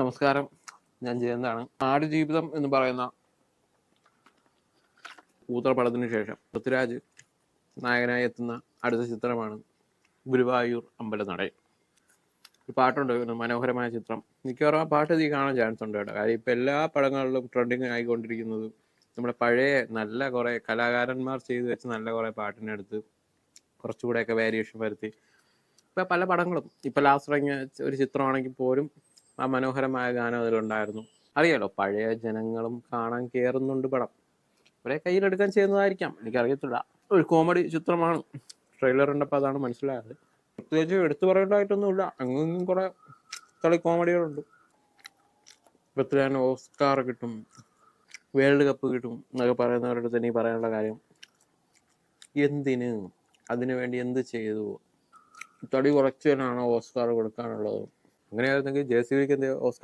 നമസ്കാരം. ഞാൻ ജയന്താണ്. ആടുജീവിതം എന്ന് പറയുന്ന ഊത്രപടത്തിന് ശേഷം പൃഥ്വിരാജ് നായകനായി എത്തുന്ന അടുത്ത ചിത്രമാണ് ഗുരുവായൂർ അമ്പലനട ഒരു പാട്ടുണ്ട് ഒരു മനോഹരമായ ചിത്രം. മിക്കവാറും ആ പാട്ട് നീ കാണാൻ ചാൻസ് ഉണ്ട് കേട്ടോ. കാര്യം ഇപ്പം എല്ലാ പടങ്ങളിലും ട്രെൻഡിങ് ആയിക്കൊണ്ടിരിക്കുന്നത് നമ്മുടെ പഴയ നല്ല കുറേ കലാകാരന്മാർ ചെയ്തു വെച്ച് നല്ല കുറേ പാട്ടിനെടുത്ത് കുറച്ചുകൂടെയൊക്കെ വേരിയേഷൻ വരുത്തി. ഇപ്പം പല പടങ്ങളും. ഇപ്പം ലാസ്റ്റ് ഇറങ്ങിയ ഒരു ചിത്രമാണെങ്കിൽ പോലും ആ മനോഹരമായ ഗാനം അതിലുണ്ടായിരുന്നു. അറിയാലോ പഴയ ജനങ്ങളും കാണാൻ കയറുന്നുണ്ട് പടം. ഇവരെ കയ്യിലെടുക്കാൻ ചെയ്യുന്നതായിരിക്കാം. എനിക്കറിയത്തില്ല. ഒരു കോമഡി ചിത്രമാണ്. ട്രെയിലർ ഉണ്ടപ്പോൾ അതാണ് മനസ്സിലായത്. പ്രത്യേകിച്ച് എടുത്തു പറയേണ്ടതായിട്ടൊന്നുമില്ല. അങ്ങും കുറെ കളി കോമഡികളുണ്ട്. പ്രത്യേക ഓസ്കാർ കിട്ടും. വേൾഡ് കപ്പ് കിട്ടും എന്നൊക്കെ പറയുന്നവരുടെ അടുത്ത് എനിക്ക് പറയാനുള്ള കാര്യം എന്തിന്? അതിനു വേണ്ടി എന്ത് ചെയ്തു? തടി കുറച്ചതിനാണോ ഓസ്കാർ കൊടുക്കാനുള്ളത്. അങ്ങനെയായിരുന്നെങ്കിൽ ജെ സി എന്ത് ഓസ്കാർ